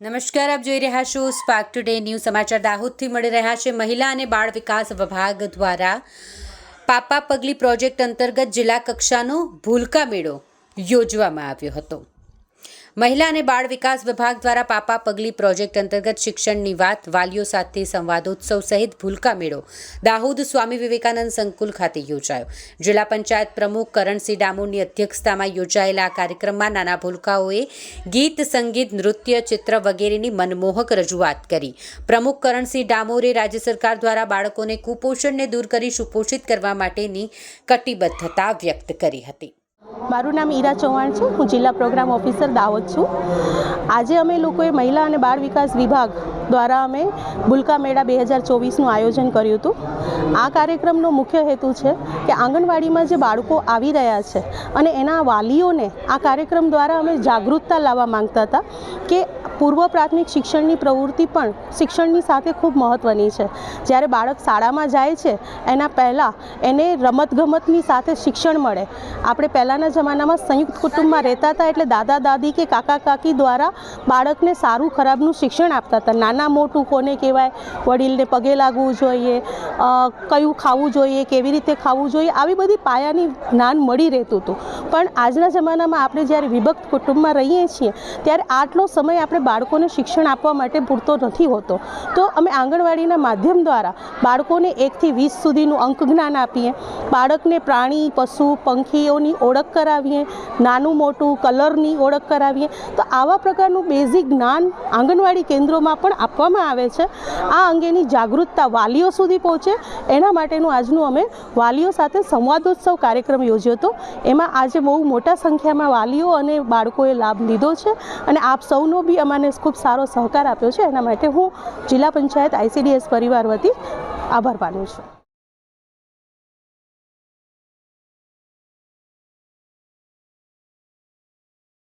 નમસ્કાર, આપ જોઈ રહ્યા છો સ્પાર્ક ટુડે ન્યૂ સમાચાર દાહોદથી મળી રહ્યા છે. મહિલા અને બાળ વિકાસ વિભાગ દ્વારા પાપા પગલી પ્રોજેક્ટ અંતર્ગત જિલ્લા કક્ષાનો ભૂલકા મેળો યોજવામાં આવ્યો હતો. મહિલા અને બાળ વિકાસ વિભાગ દ્વારા પાપા પગલી પ્રોજેક્ટ અંતર્ગત શિક્ષણની વાત, વાલીઓ સાથે સંવાદોત્સવ સહિત ભૂલકા મેળો. દાહોદ સ્વામી વિવેકાનંદ સંકુલ ખાતે યોજાયો. જિલ્લા પંચાયત પ્રમુખ કરણસિંહ ડામોરની અધ્યક્ષતામાં યોજાયેલા આ કાર્યક્રમમાં નાના ભૂલકાઓએ ગીત, સંગીત, નૃત્ય, ચિત્ર વગેરેની મનમોહક રજૂઆત કરી. પ્રમુખ કરણસિંહ ડામોરે રાજ્ય સરકાર દ્વારા બાળકોને કુપોષણને દૂર કરી સુપોષિત કરવા માટેની કટિબદ્ધતા વ્યક્ત કરી હતી. મારું નામ ઈરા ચૌહાણ છે. હું જિલ્લા પ્રોગ્રામ ઓફિસર દાહોદ છું. આજે અમે લોકોએ મહિલા અને બાળ વિકાસ વિભાગ દ્વારા અમે બુલકા મેળા બે હજાર ચોવીસનું આયોજન કર્યું હતું. આ કાર્યક્રમનો મુખ્ય હેતુ છે કે આંગણવાડીમાં જે બાળકો આવી રહ્યા છે અને એના વાલીઓને આ કાર્યક્રમ દ્વારા અમે જાગૃતતા લાવવા માંગતા હતા કે પૂર્વ પ્રાથમિક શિક્ષણની પ્રવૃત્તિ પણ શિક્ષણની સાથે ખૂબ મહત્ત્વની છે. જ્યારે બાળક શાળામાં જાય છે, એના પહેલાં એને રમતગમતની સાથે શિક્ષણ મળે. આપણે પહેલાંના જમાનામાં સંયુક્ત કુટુંબમાં રહેતા હતા એટલે દાદા, દાદી કે કાકા, કાકી દ્વારા બાળકને સારું, ખરાબનું શિક્ષણ આપતા હતા. નાના, મોટું કોને કહેવાય? વડીલને પગે લાગવું જોઈએ કયું ખાવું જોઈએ, કેવી રીતે ખાવું જોઈએ, આવી બધી પાયાની જ્ઞાન મળી રહેતું હતું. પણ આજના જમાનામાં આપણે જ્યારે વિભક્ત કુટુંબમાં રહીએ છીએ, ત્યારે આટલો સમય આપણે બાળકોને શિક્ષણ આપવા માટે પૂરતો નથી હોતો. તો અમે આંગણવાડીના માધ્યમ દ્વારા બાળકોને એકથી વીસ સુધીનું અંક જ્ઞાન આપીએ. બાળકને પ્રાણી, પશુ, પંખીઓની ઓળખ કરાવીએ. નાનું, મોટું, કલરની ઓળખ કરાવીએ. તો આવા પ્રકારનું બેઝિક જ્ઞાન આંગણવાડી કેન્દ્રોમાં પણ આપવામાં આવે છે. આ અંગેની જાગૃતતા વાલીઓ સુધી પહોંચે. એના માટેનું આજનું અમે વાલીઓ સાથે સંવાદોત્સવ કાર્યક્રમ યોજ્યો હતો. એમાં આજે બહુ મોટા સંખ્યામાં વાલીઓ અને બાળકોએ લાભ લીધો છે. અને આપ સૌનો બી અમને ખૂબ સારો સહકાર આપ્યો છે. એના માટે હું જિલ્લા પંચાયત આઈસીડીએસ પરિવાર વતી આભાર માનું છું.